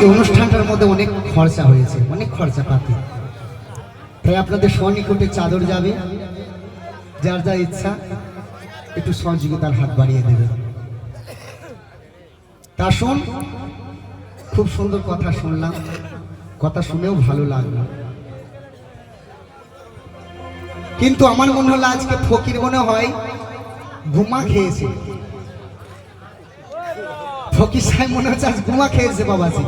আজকে অনুষ্ঠানটার মধ্যে অনেক খরচা হয়েছে, অনেক খরচা পাতি তাই আপনাদের স্বনিকটে চাদর যাবে, যার যা ইচ্ছা, একটু সহযোগিতার হাত বাড়িয়ে দেবে। তা শোন, খুব সুন্দর কথা শুনলাম, কথা শুনেও ভালো লাগল। কিন্তু আমার মনে হলো আজকে ফকির মনে হয় ঘুমা খেয়েছে। ফকির সাহেব মনে হচ্ছে আজ ঘুমা খেয়েছে বাবাজি।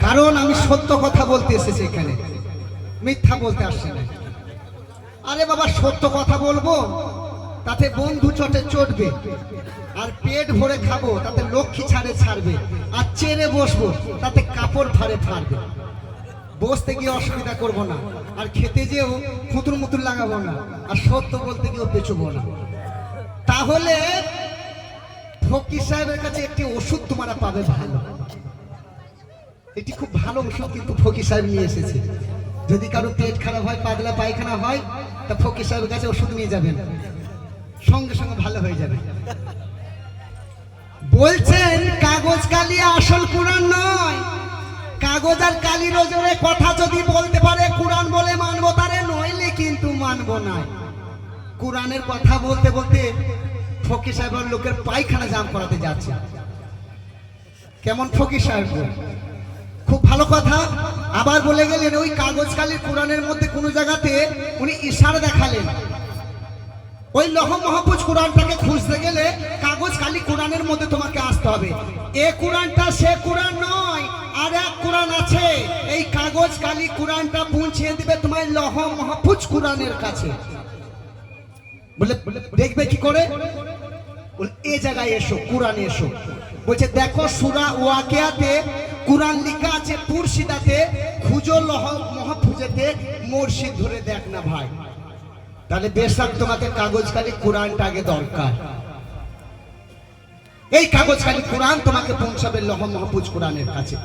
কারণ আমি সত্য কথা বলতে এসেছি এখানে। মিথ্যা বলতে আসছে না। আরে বাবা, সত্য কথা বলব? তাতে বন্ধু চটে চটবে। আর পেট ভরে খাব, তাতে লক্ষ্মী ছাড়ে ছাড়বে। আর চেনে বসবো, তাতে কাপড় ফাড়ে ফাড়বে। বসতে গিয়ে অসুবিধা করব না। আর খেতে যেও ফুতুর মুতুর লাগাবো না। আর সত্য বলতে গিয়েও পেছবো না। তাহলে ফকির সাহেবের কাছে একটি ওষুধ তোমরা পাবে ভালো। এটি খুব ভালো ওষুধ কিন্তু ফকির সাহেব নিয়ে এসেছে। যদি কারও পেট খারাপ হয়, পাতলা পায়খানা হয়, তা ফকির সাহেবের কাছে ওষুধ নিয়ে যাবেন। সঙ্গে সঙ্গে ভালো হয়ে যাবে। বলছেন, কাগজ কালি আসল কোরআন নয়। কাগজ আর কালির ওজনে কথা যদি বলতে পারে, কোরআন বলে মানবো তারে নইলে কিন্তু মানবো না কোরআনের কথা বলতে বলতে ফকির সাহেবের লোকের পায়খানা জাম করাতে যাচ্ছে। কেমন ফকির সাহেব? খুব ভালো কথা। আবার বলে গেলেন, ওই কাগজ কালির কোরআনের মধ্যে কোনো জায়গাতে উনি ইশারা দেখালেন। ওই লহ মহাপুজ কোরআনটাকে খুঁজতে গেলে কাগজ কালি কোরআনের মধ্যে তোমাকে আসতে হবে। এ কোরআনটা সে কোরআন নয়, আর এক কোরআন আছে। এই কাগজ কালি কোরআনটা পৌঁছে দিবে তোমার লহ মহাপুজ কোরআনের কাছে। বলে, দেখবে কি করে? এ জায়গায় এসো এসো। বলছে, দেখো সুরা ওয়াকিয়াতে, কোরআন লেখা আছে খুঁজো লহ, মহাফুজেতে ধরে দেখ না ভাই। তাহলে বেশাক তোমাকে কাগজ খালি কোরআনটা আগে দরকার। এই কাগজ খালি কোরআন তোমাকে পৌঁছাবে লহ, মাহফুজ কোরআনের কাছে।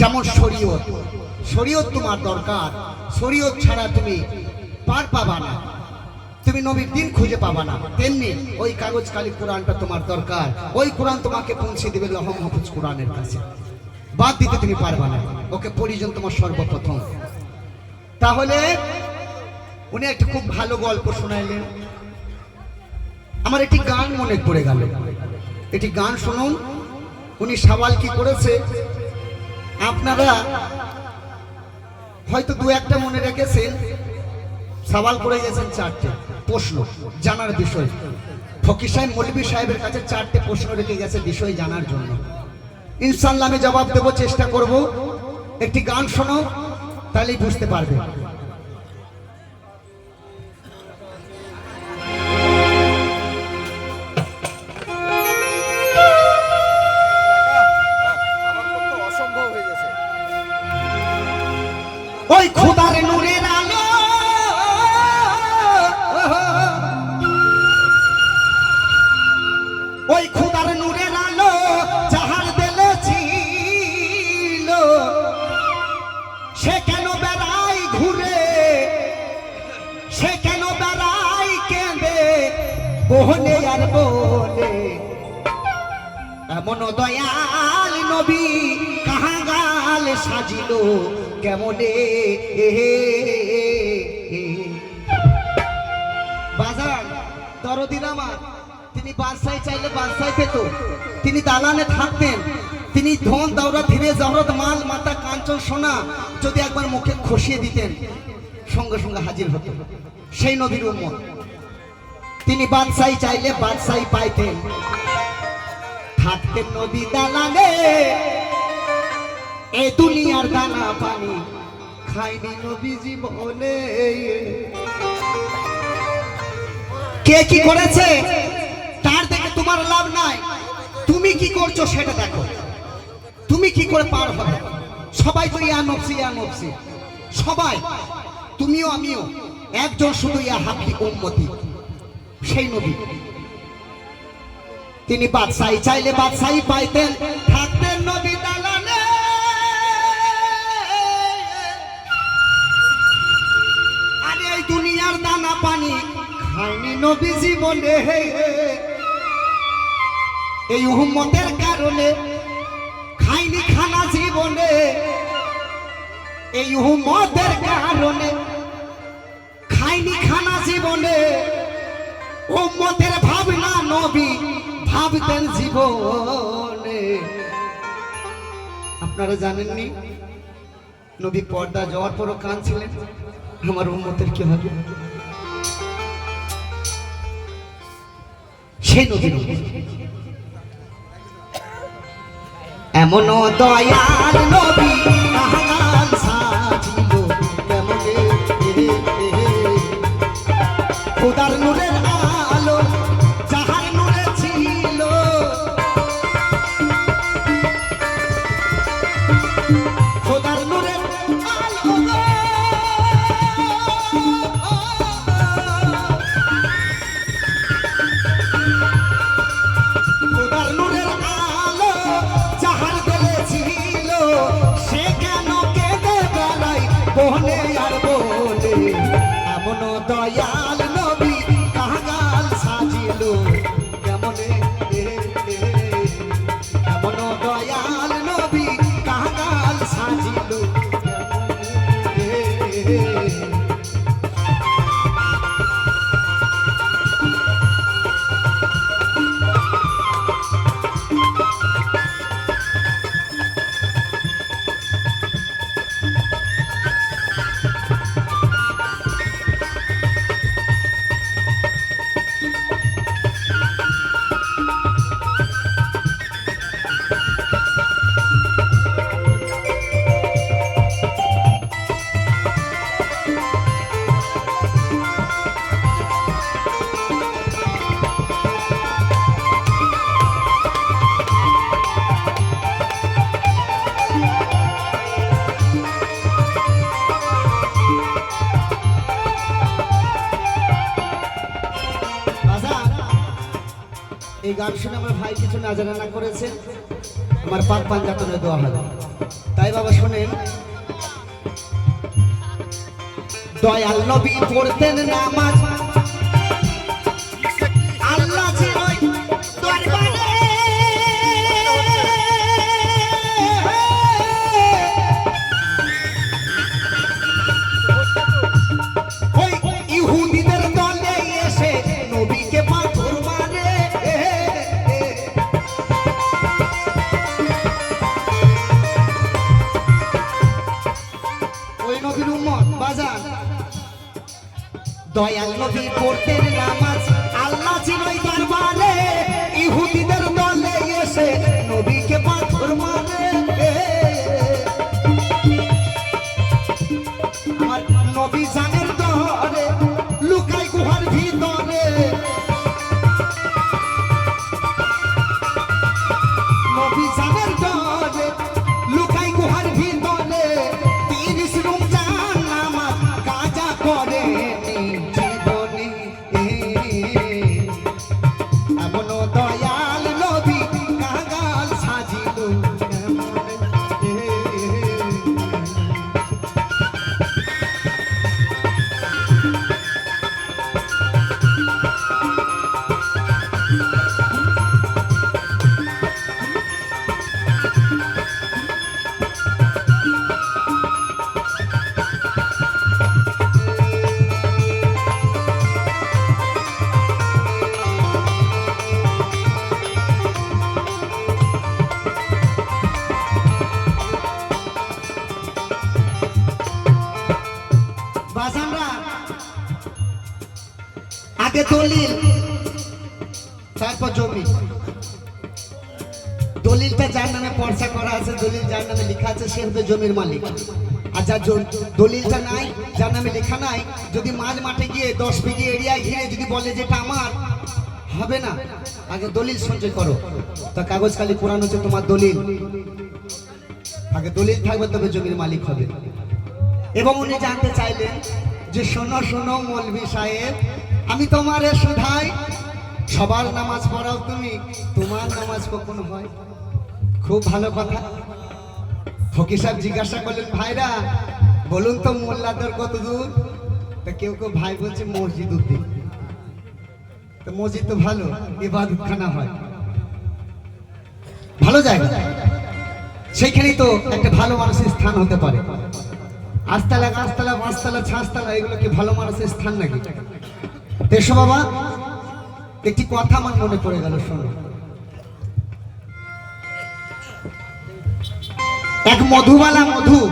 যেমন শরীয়ত শরীয়ত তোমার দরকার। শরীয়ত ছাড়া তুমি পার পাবা না। তুমি নবীর দিন খুঁজে পাবা না। তেমনি ওই কাগজ কালি কোরআনটা তোমার দরকার। ওই কোরআন তোমাকে পৌঁছে দেবে লহ মাহফুজ কোরআনের কাছে। বাদ দিতে তুমি পারবা না। ওকে পরিজন তোমার সর্বপ্রথম। তাহলে উনি একটা খুব ভালো গল্প শোনাইলেন। আমার একটি গান মনে পড়ে গেল। এটি গান শুনুন। উনি সওয়াল কি করেছে? আপনারা হয়তো দু একটা মনে রেখেছেন। সওয়াল করে গেছেন চারটে। প্রশ্ন জানার বিষয়। ফকির সাহেব মৌলবী সাহেবের কাছে চারটে প্রশ্ন রেখে গেছে বিষয় জানার জন্য। ইনশাল্লাহ আমি জবাব দেবো, চেষ্টা করব। একটি গান শোনো, তাহলেই বুঝতে পারবে। তিনি দালানে থাকতেন। তিনি ধন দৌড়া ধীরে জহরত, মাল, মাতা, কাঞ্চন, সোনা যদি একবার মুখে খসিয়ে দিতেন, সঙ্গে সঙ্গে হাজির হতো। সেই নবীর উম্মত। তিনি বাদশাই চাইলে বাদশাই পাইতেন। থাকতেন নদী দালানে এ দুনিয়ার দানা পানি খাইনি নবী জীবনে কে কি করেছে? তোমার লাভ নাই। তুমি কি করছ সেটা দেখো। তুমি কি করে পার হবে? সবাই তো ইয়া নফসি ইয়া নফসি। সবাই, তুমিও আমিও। একজন শুধু ইয়া হাফি উম্মতি। সেই নবী। তিনি বাদশাহী চাইলে বাদশাহী পাইতেন, থাকতেন নবী দালানে আরে এই দুনিয়ার দানা পানি খায়নি নবী জীবনে। এই উম্মতের কারণে খাইনি খানা জীবনে। এই উম্মতের কারণে খাইনি খানা জীবনে। উম্মতের ভাবনা নবী ভাবতেন জীবনে। আপনারা জানেননি, নবী পর্দা যাওয়ার পরও কাঁদছিলেন। আমার উম্মতের কি হবে? সেই নবীর এমন দয়াল নবী। এ, এই গান শুনে আমার ভাই কিছু নাজারানা করেছেন। আমার পাক পাঞ্জাতনে দেওয়া হবে। তাই বাবা, শোনেন। দয়াল নবী পড়তেন নামাজ দয়াল নবী পড়তেন নামাজ যার নামে লেখা আছে, সে জমির মালিক। আর যার দলিলটা নাই, যার নামে লেখা নাই, যদি মাঝ মাঠে গিয়ে, দশ বিঘি এরিয়ায় ঘিরে যদি বলে যেটা আমার, হবে না। আগে দলিল সঞ্চয় করো। তা কাগজ কোরআন হচ্ছে তোমার দলিল। আগে দলিল থাকবে, তবে জমির মালিক হবে। এবং উনি জানতে চাইলেন যে শোনো শোনো, মৌলভি সাহেব, আমি তোমারে শুধাই সবার নামাজ পড়াও তুমি, তোমার নামাজ কখন হয়? খুব ভালো কথা। ফকির সাহেব জিজ্ঞাসা করলেন, ভাইরা, বলুন তো মোল্লাদের কত দূর তা কেউ কেউ, ভাই বলছে মসজিদ অব্দি তো মসজিদ তো ভালো এবাদত খানা হয়। ভালো জায়গা। সেইখানেই তো একটা ভালো মানুষের স্থান হতে পারে। আস্তালা, গাছতলা, পাঁচতলা, ছাঁচতলা, এগুলো কি ভালো মানুষের স্থান নাকি? দেশো বাবা, একটি কথা আমার মনে পড়ে গেল, শোনো। এক মধুবালা মধু।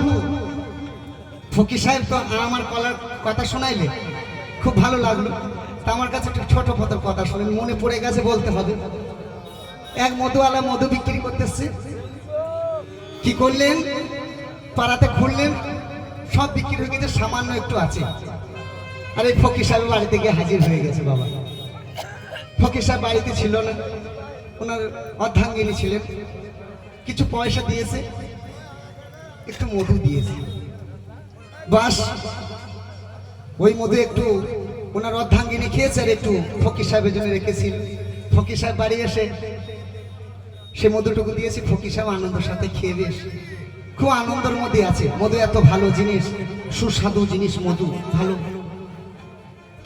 ফকির সাহেব তো আমার কলার কথা শোনাইলে খুব ভালো লাগল। তা আমার কাছে একটু ছোট পথের কথা শুনে মনে পড়ে গেছে বলতে হবে। এক মধুওয়ালা মধু বিক্রি করতেছে। কি করলেন? পাড়াতে খুললেন। সব বিক্রি হয়ে গেছে, সামান্য একটু আছে। আর এই ফকির সাহেব বাড়িতে গিয়ে হাজির হয়ে গেছে বাবা। ফকির সাহেব বাড়িতে ছিল না। ওনার অর্ধাঙ্গিনী ছিলেন। কিছু পয়সা দিয়েছে। একটু মধু দিয়েছে। বাস, ওই মধু একটু ওনার অর্ধাঙ্গিনী খেয়েছে আর একটু ফকির সাহেবের জন্য রেখেছিল ফকির সাহেব বাড়ি এসে সে মধুটুকু দিয়েছি, ফকির সাহেব আনন্দের সাথে খেয়ে বেশ। খুব আনন্দের মধ্যে আছে। মধু এত ভালো জিনিস, সুস্বাদু জিনিস মধু, ভালো।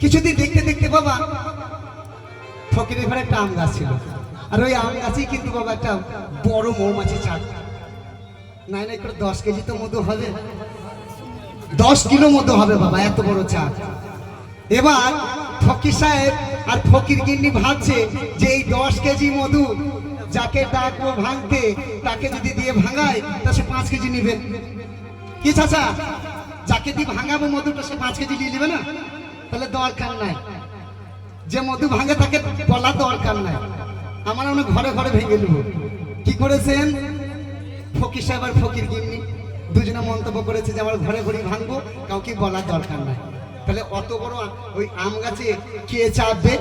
কিছুদিন দেখতে দেখতে বাবা ফকিরের ঘরে একটা আম গাছ ছিল। আর ওই আম গাছেই কিন্তু বাবা একটা বড় মৌমাছি চাক নাই নাই করে দশ কেজি তো মধু হবে। দশ কিলো মতো হবে বাবা, এত বড় চাক। এবার ফকির সাহেব আর ফকির গিন্নি ভাবছে যে এই দশ কেজি মধু যাকে ডাকবো ভাঙতে, তাকে যদি দিয়ে ভাঙায়, তা সে পাঁচ কেজি নিবে। কি চাচা? যাকে দিয়ে ভাঙাবো মধুটা সে পাঁচ কেজি নিয়ে নেবে না? তাহলে দরকার নাই। যে মধু ভাঙে তাকে বলা দরকার নাই। আমার অনেক ঘরে ঘরে ভেঙে নেব। কি করেছেন? ফকির সাহেব আর ফকির গিন্নি দুজনে মন্তব্য করেছে যে আমার ঘরে ঘরে ভাঙবো, কাউকে বলার দরকার নাই। তাহলে অত বড় ওই আম গাছে কে চাপবে?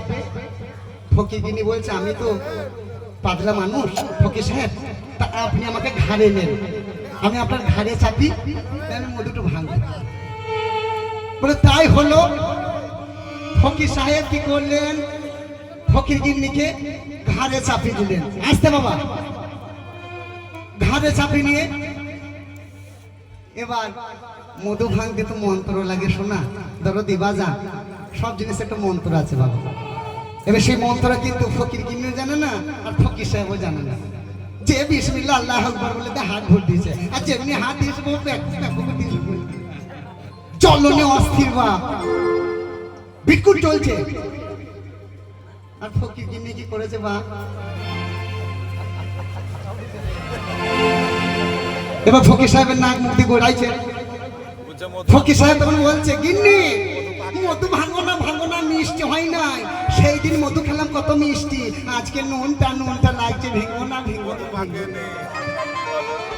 ফকির গিন্নি বলছে, আমি তো পাতলা মানুষ, ফকির সাহেব, তা আপনি আমাকে ঘাড়ে নেন। আমি আপনার ঘাড়ে চাপি আমি মধুটো ভাঙবো। বলে, তাই হলো। ফকির সাহেব কি করলেন? ফকির গিন্নিকে ঘাড়ে চাপিয়ে দিলেন। আসতে বাবা ঘাড়ে চাপিয়ে নিয়ে। এবার মধু ভাঙতে তো মন্ত্র লাগে শোনা। ধরো দিবা যা সব জিনিস একটা মন্ত্র আছে বাবা। এবার সেই মন্ত্র কিন্তু ফকির কিনেও জানে না, আর ফকির সাহেবও জানে না। যে বিসমিল্লা আল্লাহ আকবার বলে হাত ভর দিয়েছে। আর যেমনি হাত দিয়েছে বউ চলনে অস্থির বা বিকুট চলছে। আর ফকির কিনে কি করেছে বা এবার ফকির সাহেবের নাক মুক্তি গোড়াইছে ফকির সাহেব তখন বলছে, গিন্নি, মধু ভাঙো না ভাঙো না মিষ্টি হয় নাই। সেই দিন মধু খেলাম, কত মিষ্টি। আজকে নুনটা নুনটা লাগছে, ভেঙো না ভেঙো না।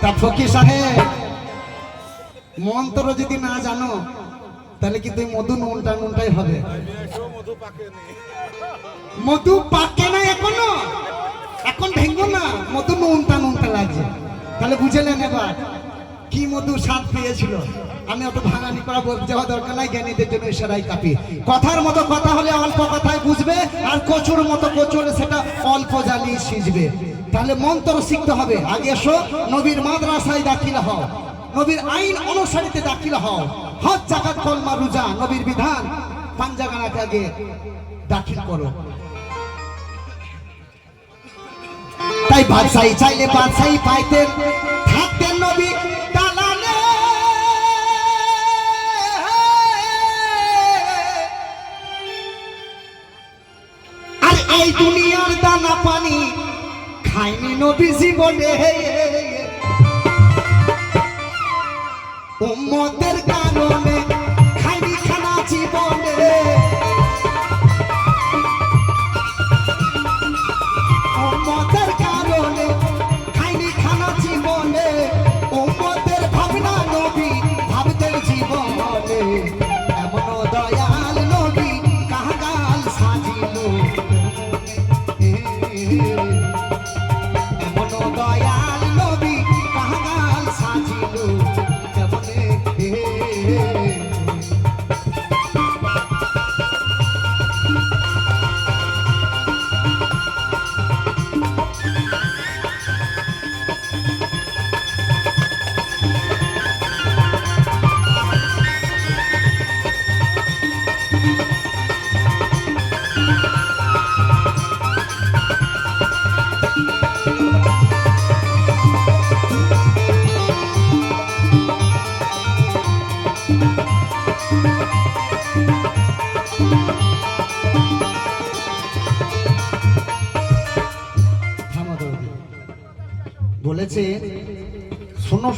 তা ফকির সাহেব, মন্ত্র যদি না জানো, তাহলে কি তুই মধু নুনটা, নুনটাই হবে। মধু পাকে না এখনও। এখন ভেঙো না, মধু নুনটা নুনটা লাগছে। তাহলে বুঝলেন এবার। কি মধু স্বাদ পেয়েছিল। আমি অত ভাঙানি করা বলতে যাওয়া দরকার নাই, জ্ঞানীদের জন্য ইশারাই কাপি। কথার মতো কথা হলে অল্প কথায় বুঝবে, আর কচুর মতো কচুর সেটা অল্প জ্বালিয়ে সিজবে। তাহলে মন্ত্র শিখতে হবে। আগে এসো, নবীর মাদ্রাসায় দাখিল হও। নবীর আইন অনুসারিতে দাখিল হও। হজ, জাকাত কলমা রুজা, নবীর বিধান পাঞ্জাগানাকে আগে দাখিল করো। তাই বাদশাহী চাইলে বাদশাহী পাইতেন, থাকতেন নবী দালালে। আর এই দানা পানি খাইনি নবী জীবনে। উম্মতের কারণে খাইনি খানা জীবনে।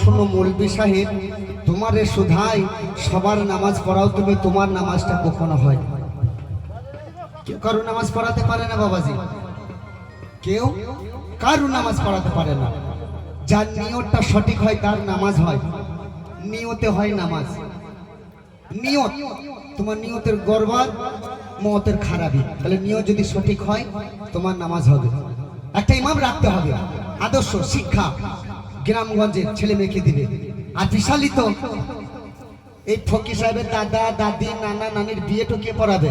শোনো মৌলবি সাহেব, তোমার সুধাই সবার নামাজ পড়াও, তুমি তোমার নামাজটা কখনো হয় কেউ কারও নামাজ পড়াতে পারে না বাবাজি। কেউ কারও নামাজ পড়াতে পারে না। যার নিয়তটা সঠিক হয়, তার নামাজ হয়। নিয়তে হয় নামাজ। নিয়ত, তোমার নিয়তের গড়বার মতের খারাপই। তাহলে নিয়ত যদি সঠিক হয়, তোমার নামাজ হবে। একটা ইমাম রাখতে হবে। আদর্শ, শিক্ষা। গ্রামগঞ্জের ছেলে মেয়েকে দিবে। আর বিশালিত এই ফকির সাহেবের দাদা, দাদি, নানা, নানির বিয়ে তো কে পড়াবে?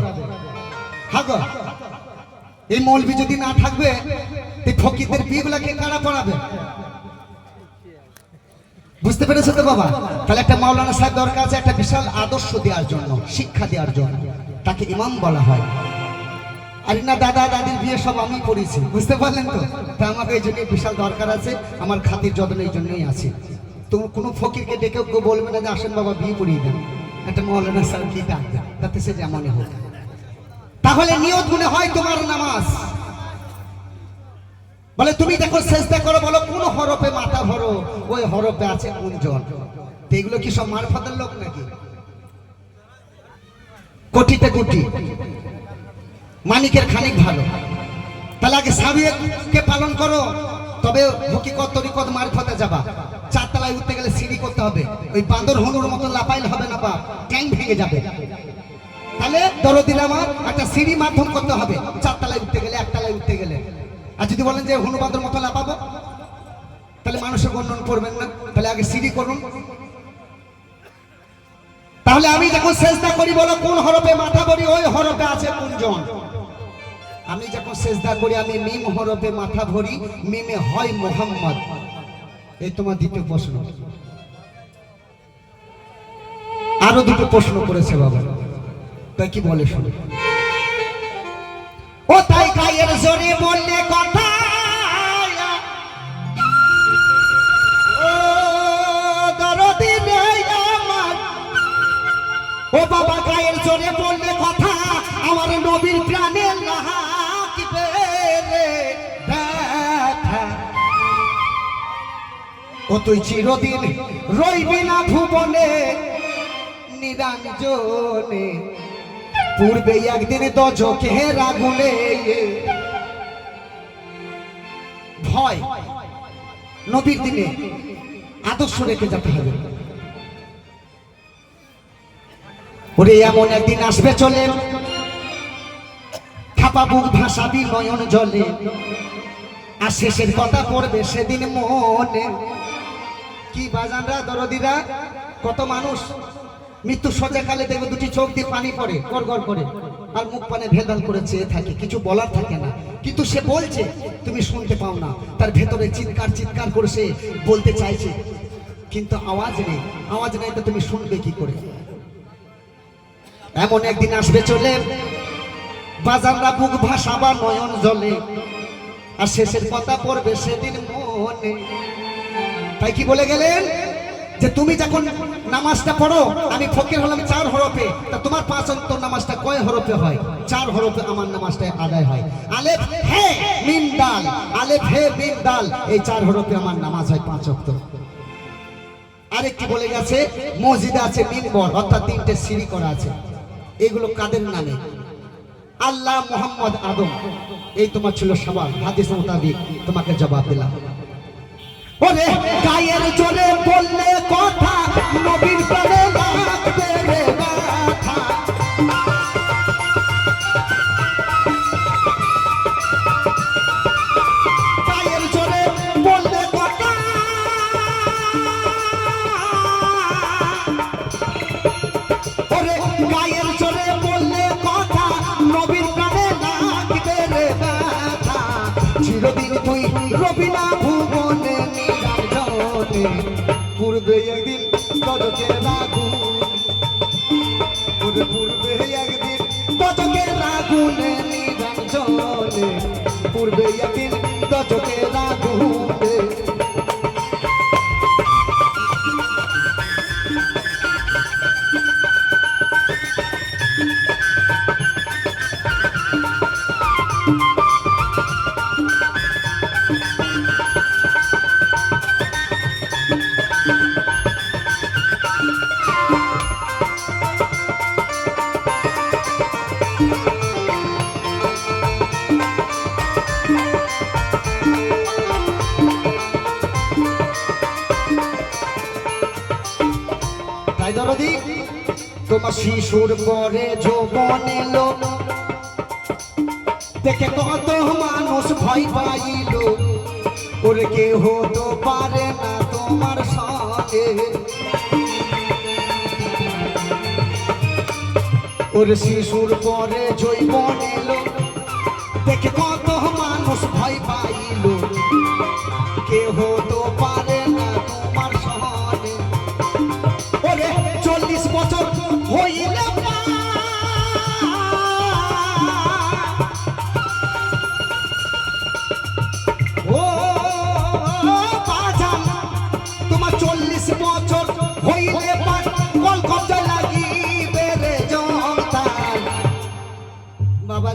এই মৌলবি যদি না থাকবে এই ফকিরদের বিয়েগুলাকে কারা পড়াবে? বুঝতে পেরেছ তো বাবা? তাহলে একটা মাওলানা সাহেব দরকার আছে, একটা বিশাল আদর্শ দেওয়ার জন্য, শিক্ষা দেওয়ার জন্য। তাকে ইমাম বলা হয়। আর না দাদা, দাদির বিয়ে সব আমি করেছি, বুঝতে পারলেন তো? তা আমাকে এই জন্য বিশাল দরকার আছে, আমার খাতির যত্ন এই জন্যই আছে। তো কোনো ফকিরকে ডেকে কেউ বলবে না যে আসেন বাবা, বিয়ে করিয়ে দেন। একটা মৌলানা স্যার কি ডাকবে তাতে সে যেমনই হোক। তাহলে নিয়ত গুণে হয় তোমার নামাজ। বলে, তুমি দেখো, চেষ্টা করো, বলো, কোন হরফে মাথা ভরো ওই হরফে আছে কুঞ্জন এগুলো কি সব মারফতের লোক নাকি? কোটিতে কোটি। মানিকের খানিক ভালো। তাহলে আগে সাবিয়তকে পালন করো, তবে হকিকত, তরিকত মারফতে যাবা। চারতলায় উঠতে গেলে সিঁড়ি করতে হবে। ওই বান্দর হনুর মতো লাপাইল হবে না বা ট্যাং ভেঙে যাবে। তাহলে দরদিন আমার একটা সিঁড়ি মাধ্যম করতে হবে। চারতলায় উঠতে গেলে, একতলায় উঠতে গেলে। আর যদি বলেন যে হনু হনুবাদর মতো লাপাবো তাহলে মানুষের বর্ণন করবেন না। তাহলে আগে সিঁড়ি করুন। তাহলে আমি যখন চেষ্টা করি বলো, কোন হরফে মাথা ভরি ওই হরফে আছে কুঞ্জন। আমি যখন চেষ্টা করি, আমি মিম হরফে মাথা ভরি মিমে হয় মোহাম্মদ। এই তোমার দ্বিতীয় প্রশ্ন। আরও দুটো প্রশ্ন করেছে বাবা। তাই কি বলে শুনে। ও তাই গায়ের জোরে বললে কথা। ও বাবা, গায়ের জোরে বললে ও তুই চিরদিন রইবি না ভুবনে, নিরঞ্জনে। পূর্বে একদিন দজকে রাগুলে ভয় নবীর দিনে আদর্শ রেখে যেতে হবে। ওরে এমন একদিন আসবে চলে খাপা বুক ভাসাবি নয়ন জলে, আর শেষের কথা পড়বে সেদিন মনে। কি বাজানরা দরদিরা কত মানুষ? মৃত্যু সজাকালে দেখবে দুটি চোখ দিয়ে পানি পড়ে, গড় করে। আর মুখ পানে ভেদাল করে চেয়ে থাকে, কিছু বলার থাকে না। কিন্তু সে বলছে, তুমি শুনতে পাও না। তার ভেতরে চিৎকার চিৎকার করে সে বলতে চাইছে। কিন্তু আওয়াজ নেই আওয়াজ নেই তো তুমি শুনবে কি করে? এমন একদিন আসবে চলে বাজাররা বুক ভাসাবা নয়ন জলে। আর শেষের কথা পড়বে সেদিন মনে। তাই কি বলে গেলেন? যে তুমি যখন নামাজটা পড়ো, আমি ফকির হলাম চার হরফে, তা তোমার পাঁচ অন্তর নামাজটা কয় হরফে হয়? চার হরফে আমার নামাজটা আদায় হয়। আলেফ হে মিম দাল, আলেফ হে মিম দাল, এই চার হরফে আমার নামাজ হয় পাঁচ অক্ত। আরেকটি বলে গেছে, মসজিদে আছে মিনবর, অর্থাৎ তিনটে সিঁড়ি করা আছে। এগুলো কাদের নামে? আল্লাহ মোহাম্মদ আদম। এই তোমার ছিল সবার হাদিস মোতাবিক তোমাকে জবাব দিলাম। ওরে গায়ের জোরে বললে কথা নবীর পূর্বে একদিন গজকের ওরে পূর্বে একদিন তদকে রাগুনে নিরঞ্জনে পূর্বে একদিন গজকের রাগুনে তাই দরদি তোমার শিশুর পরে যৌবন এলো। দেখে কত মানুষ ভয় পাইল। ওরে কেউ তো পারে না তোমার সাথে। ওরে শিশুর পরে জৈবন এলো। দেখে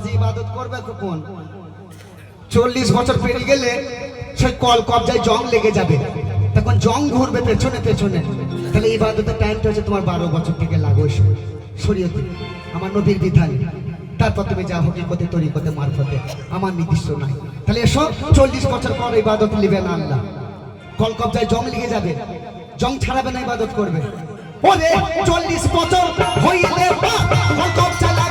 বাবাজি ইবাদত করবে কখন চল্লিশ বছর পেরিয়ে গেলে সেই কল কবজায় জং লেগে যাবে। তখন জং ঘুরবে পেছনে পেছনে। তাহলে ইবাদতের টাইমটা হচ্ছে তোমার বারো বছর থেকে লাগো শরীয়তে, আমার নবীর বিধান। তারপর তুমি যা হকিকতে, তরিকতে, মারফতে। আমার নির্দিষ্ট নাই। তাহলে এসো, চল্লিশ বছর পর ইবাদত নিবে না আল্লাহ। কল কবজায় জং লেগে যাবে। জং ছাড়াবে না ইবাদত করবে। ওরে, চল্লিশ বছর হইলে কল কবজা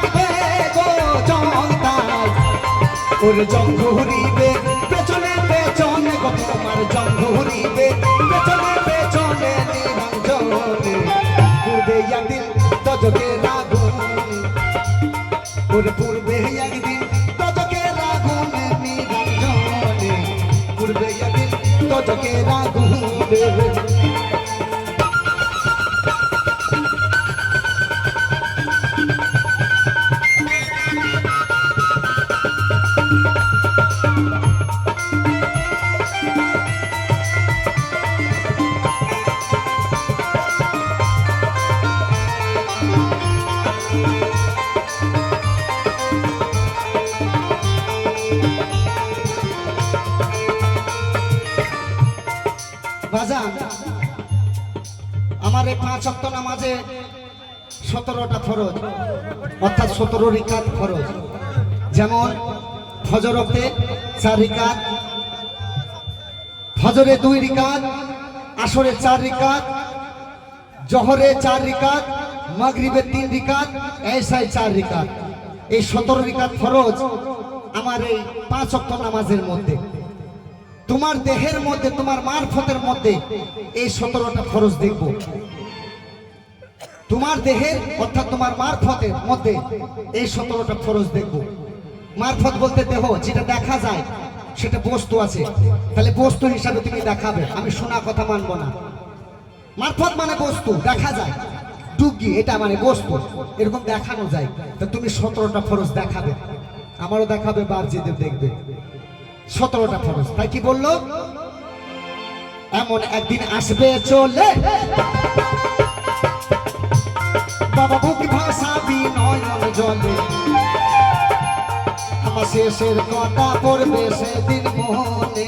ওর জং ঘুরিবে পেছনে পেছনে গো তোমার জং ঘুরিবে পেছনে পেছনে নিরঞ্জনে পূর্বে একদিন তজকে রাগুনে ওর পূর্বে একদিন তজকে রাগুনে নিরঞ্জনে পূর্বে একদিন তজকে রাগুনে। সতেরোটা ফরজ, অর্থাৎ সতেরো রিকাত ফরজ। যেমন ফজরতে চার রিকাত, ফজরে দুই রিকাত, আসরে চার রিকাত, জহরে চার রিকাত, মাগরিবে তিন রিকাত এসাই চার রিকাত। এই সতেরো রিকাত ফরজ আমার এই পাঁচ অক্ট নামাজের মধ্যে। তোমার দেহের মধ্যে, তোমার মারফতের মধ্যে এই সতেরোটা ফরজ দেখব। তোমার দেহের, অর্থাৎ তোমার মারফতের মধ্যে এই সতেরোটা ফরজ দেখব। মারফত বলতে দেহ, যেটা দেখা যায়, সেটা বস্তু আছে। তাহলে বস্তু হিসাবে তুমি দেখাবে, আমি শোনা কথা মানবো না। মারফত মানে বস্তু, দেখা যায়। ডুবগি এটা মানে বস্তু, এরকম দেখানো যায়। তা তুমি সতেরোটা ফরজ দেখাবে। আমারও দেখাবে বারজিদেব দেখবে। সতেরোটা ফরজ, তাই কি বলল? এমন একদিন আসবে চলে। বাবা বুক ভাষা নয়ন জলে। আমার শেষের কথা পড়বে সেদিন মনে।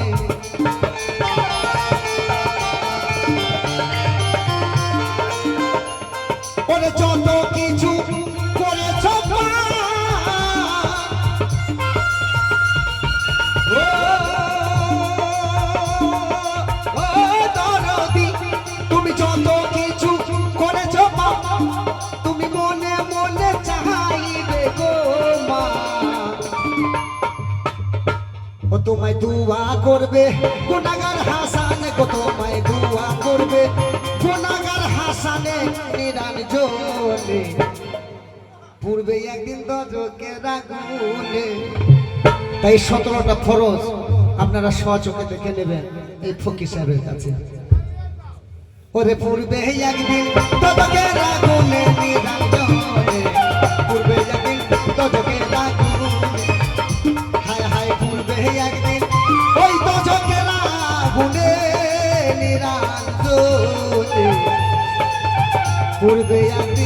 তোমায় দুয়া করবে? গুনাগার হাসানে গো, তোমায় দুয়া করবে। গুনাগার হাসানে নিরান জোনে পূর্বে একদিন দজকে রাগুনে তাই সতেরোটা ফরজ আপনারা সচোখে দেখে নেবেন এই ফকির সাহেবের কাছে। ওরে, পূর্বে একদিন তদকে রাগুনে নিরান জোনে পূর্বে একদিন তদকে রাগুনে হায় হায়, পূর্বে একদিন পূর্বে আগে